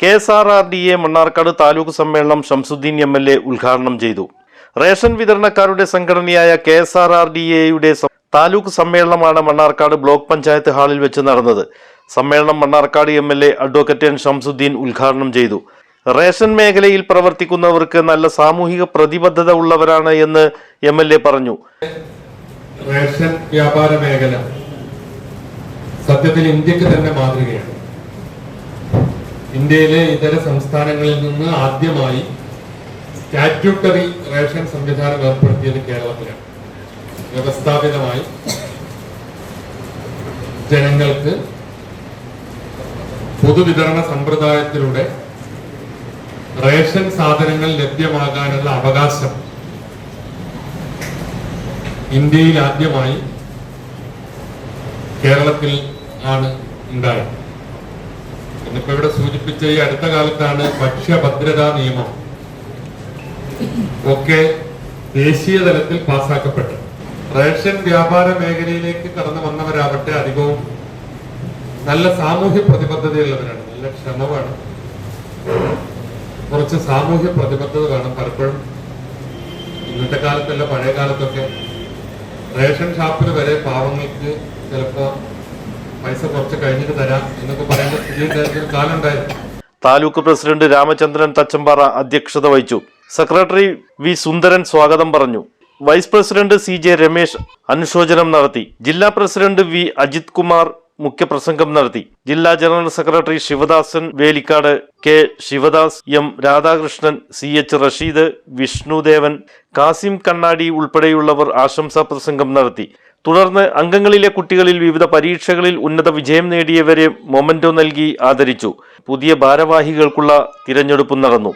K S R R D A Mannarkkad taluk സമ്മേളനം Shamsudheen M L A ഉദ്ഘാടനം ചെയ്തു. Ration വിതരണക്കാരുടെ സംഘടനയായ K S R R D എയുടെ താലൂക്ക് സമ്മേളനമാണ് മണ്ണാർക്കാട് ബ്ലോക്ക് പഞ്ചായത്ത് ഹാളിൽ വെച്ച് നടന്നത്. സമ്മേളനം Mannarkkad M L A advocate N Shamsudheen ഉദ്ഘാടനം ചെയ്തു. റേഷൻ മേഖലയിൽ പ്രവർത്തിക്കുന്നവർക്ക് നല്ല സാമൂഹിക പ്രതിബദ്ധത ഉള്ളവരാണ് എന്ന് എം എൽ എ പറഞ്ഞു. റേഷൻ വ്യാപാര മേഖല സത്യത്തിൽ ഇന്ത്യയ്ക്ക് തന്നെ മാതൃകയാണ്. ഇന്ത്യയിലെ ഇതര സംസ്ഥാനങ്ങളിൽ നിന്ന് ആദ്യമായി സ്റ്റാറ്റ്യൂട്ടറി റേഷൻ സംവിധാനം ഏർപ്പെടുത്തിയത് കേരളത്തിലാണ്. വ്യവസ്ഥാപിതമായി ജനങ്ങൾക്ക് പൊതുവിതരണ സമ്പ്രദായത്തിലൂടെ റേഷൻ സാധനങ്ങൾ ലഭ്യമാകാനുള്ള അവകാശം ഇന്ത്യയിൽ ആദ്യമായി കേരളത്തിൽ ആണ് ഉണ്ടായത്. ഇന്നിപ്പോ ഇവിടെ സൂചിപ്പിച്ച ഈ അടുത്ത കാലത്താണ് ഭക്ഷ്യഭദ്രതാ നിയമം. ഒക്കെ ദേശീയ തലത്തിൽ പാസാക്കപ്പെട്ടു റേഷൻ വ്യാപാര മേഖലയിലേക്ക് കടന്നു വന്നവരാവട്ടെ അധികവും നല്ല സാമൂഹ്യ പ്രതിബദ്ധതയുള്ളവരാണ്. നല്ല ക്ഷമമാണ് കുറച്ച് സാമൂഹ്യ പ്രതിബദ്ധത വേണം പലപ്പോഴും. ഇന്നത്തെ കാലത്തല്ല പഴയ കാലത്തൊക്കെ. റേഷൻ ഷാപ്പിൽ വരെ പാവങ്ങൾക്ക് ചിലപ്പോ പൈസ കുറച്ച് കഴിഞ്ഞിട്ട് തരാം എന്നൊക്കെ പറയുന്ന സ്ഥിതി ഉണ്ടായിരുന്ന കാലം ഉണ്ടായിരുന്നു താലൂക്ക് പ്രസിഡന്റ് രാമചന്ദ്രൻ തച്ചമ്പാറ അധ്യക്ഷത വഹിച്ചു. സെക്രട്ടറി വി സുന്ദരൻ സ്വാഗതം പറഞ്ഞു. Vice president C J Ramesh അനുശോചനം നടത്തി. ജില്ലാ പ്രസിഡന്റ് വി അജിത് കുമാർ മുഖ്യപ്രസംഗം നടത്തി. ജില്ലാ general secretary Sivadasan Velikkad K Sivadas M Radhakrishnan C H Rasheed Vishnudevan Kasim Kannadi ഉൾപ്പെടെയുള്ളവർ ആശംസാ പ്രസംഗം നടത്തി. തുടർന്ന് അംഗങ്ങളിലെ കുട്ടികളിൽ വിവിധ പരീക്ഷകളിൽ ഉന്നത വിജയം നേടിയവരെ മൊമന്റോ നൽകി ആദരിച്ചു. പുതിയ ഭാരവാഹികൾക്കുള്ള തിരഞ്ഞെടുപ്പ് നടന്നു.